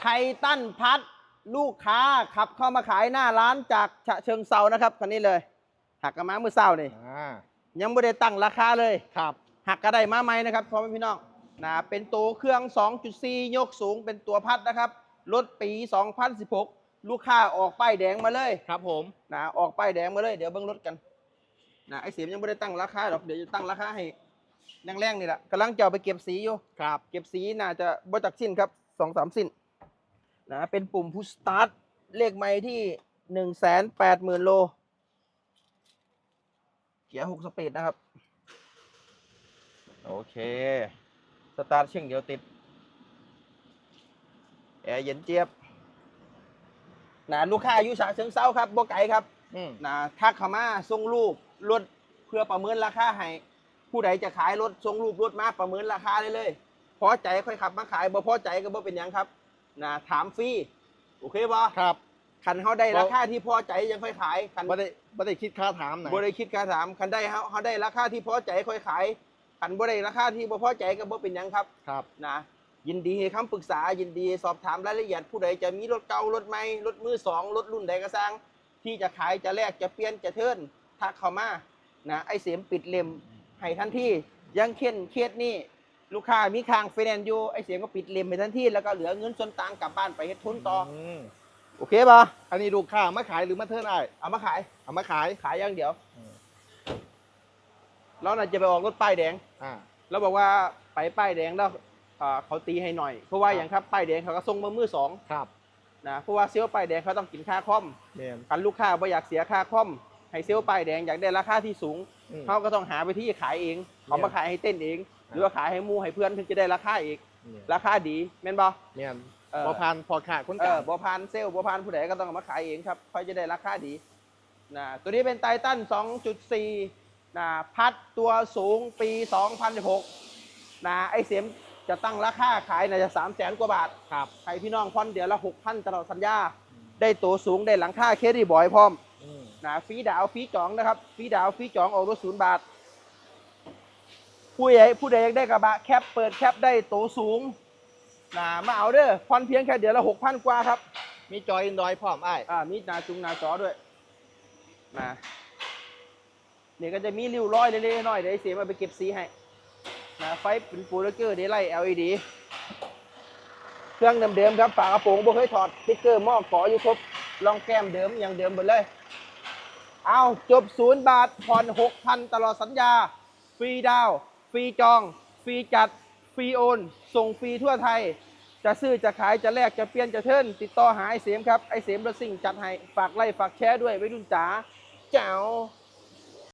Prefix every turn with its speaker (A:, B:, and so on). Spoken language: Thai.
A: ไททันพัดลูกค้าขับเข้ามาขายหน้าร้านจากฉะเชิงเซานะครับคันนี้เลยหักกระมาเมื่อเศร้านี่
B: อ่า
A: ยังไม่ได้ตั้งราคาเลย
B: ครับ
A: หักกระไดมาไหมนะครับพ่อแม่พี่น้องนะเป็นตัวเครื่อง 2.4 ยกสูงเป็นตัวพัดนะครับรถปี 2016 ลูกค้าออกป้ายแดงมาเลย
B: ครับผม
A: นะออกป้ายแดงมาเลยเดี๋ยวเบิ้งรถกันนะไอ้เสียมยังไม่ได้ตั้งราคาหรอกเดี๋ยวจะตั้งราคาให้แรงๆนี่แหละกำลังจะเอาไปเก็บสีอยู่
B: ครับ
A: เก็บสีน่าจะบ่จากสิ้นครับสองสามสิ้น นะเป็นปุ่มพุชสตาร์ทเลขไม่ที่หนึ่งแสนแปดหมื่นโล เกียร์หกสปีดนะครับ โอเค สตาร์ทเชียงเดียวติด แอร์เย็นเจี๊ยบนะลูกค้าอยู่ฉะเชิงเซาครับบ่ไกลครับ
B: อืม
A: นะทักเข้ามาส่งรูปรถเพื่อประเมินราคาให้ผู้ใดจะขายรถส่งรูปรถมาประเมินราคาได้เลยพอใจค่อยขับมาขายบ่พอใจก็บ่เป็นหยังครับ นะถามฟรีโอเคบ่
B: ครับ
A: คันเขาได้
B: เพราะ
A: ราคาที่พอใจยังค่อยขายคัน
B: ไม่ได้ไม่ได้คิดค่าถามนะ
A: บ่ได้คิดค่าถามคันได้เขาเขาได้ราคาที่พอใจค่อยขายคันบ่ได้ราคาที่บ่พอใจก็บ่เป็นหยังครับ
B: ครับ
A: นะยินดีให้คำปรึกษายินดีสอบถามรายละเอียดผู้ใดจะมีรถเก่ารถใหม่รถมือสองรถรุ่นใดก็สร้าง ที่จะขายจะแลกจะเปลี่ยนจะเทิร์นทักเข้ามานะไอเสียมปิดเล่มให้ทันทียังเค้นเคสนี่ ลูกค้ามีคางไฟแนนซ์อยู่ไอเสียมก็ปิดเล่มให้ทันทีแล้วก็เหลือเงินส่วนต่างกลับบ้านไปเฮ็ดทุนต่ออ
B: ม
A: โอเคป่ะ
B: อันนี้ลูกค้ามาขายหรือมาเทิร์นไอ้
A: เอามาขาย
B: เอามาขาย
A: ขายอย่างเดียว
B: อืม
A: เราน่าจะไปออกรถป้ายแดง
B: อ่า
A: เราบอกว่าไปป้ายแดงแล้วอ่าเขาตีให้หน่อย เพราะว่า
B: ครับ
A: อย่างครับป้ายแดงเขาก็ส่งมามือสอง
B: ครับ
A: นะเพราะว่าเซลล์ป้ายแดงเขาต้องกินค่าคอม
B: เนียน
A: กันลูกค้าไม่อยากเสียค่าคอมให้เซลล์ป้ายแดงอยากได้ราคาที่สูง
B: อืม
A: เขาก็ต้องหาไปที่ขายเองเขามาขายให้เต้นเอง หรือว่าขายให้หมูให้เพื่อนถึงจะได้ราคาอีก
B: เนียน
A: ราคาดีแม่นบ่
B: เนียน
A: เออ
B: พอพันพอขาดคน
A: เอก
B: ลา
A: องบัวพานเซลล์บัวพานผู้ใดก็ต้องเอามาขายเองครับค่อยจะได้ราคาดีนะตัวนี้เป็นไททัน2.4นะพัดตัวสูงปี 2016นะไอเสียมจะตั้งราคาขายน่าจะ3 0 0แสนกว่าบาท
B: ครับ
A: ให้พี่น้องผ่อนเดือนละ6,000ตลอดสัญญา ได้ตัวสูงได้หลังค่าเครดิตบอยพร้อม
B: อืม
A: นะฟรีดาวน์ฟรีจองนะครับฟรีดาวน์ฟรีจองออกรถศูนย์บาท ผู้ใหญ่ผู้ใดอยากได้กระบะแคปเปิดแคปได้ตัวสูงนะมาเอาเด้อผ่อนเพียงแค่เดือนละ6,000กว่าครับ
B: มีจอยอินดอยพร้อมไอ้
A: อ่ามีหนาจุงหนาจอด้วยนะเนี่ยก็จะมีริ้วรอยเล็กๆน้อยๆเดี๋ยวไอ้เสียมาไปเก็บสีให้นะไฟเป็นฟูลเกอร์เดไลท์ LED เครื่องเดิมๆครับฝากระโปรงบ่เคยถอดสติ๊กเกอร์หม้อขออยู่ครบลองแก้มเดิมอย่างเดิมหมดเลย เอาจบศูนย์บาทผ่อนหกพันตลอดสัญญา ฟรีดาวน์ฟ รีจอง ฟรีจัด ฟรีโอน ส่งฟรีทั่วไทย จะซื้อจะขายจะแลกจะเปลี่ยนจะเทิร์นติดต่อหาไอเสียมครับไอเสียมรถสิ่งจัดให้ฝากไล่ฝากแชร์ด้วยไว้รุ่นจ๋าเจ้า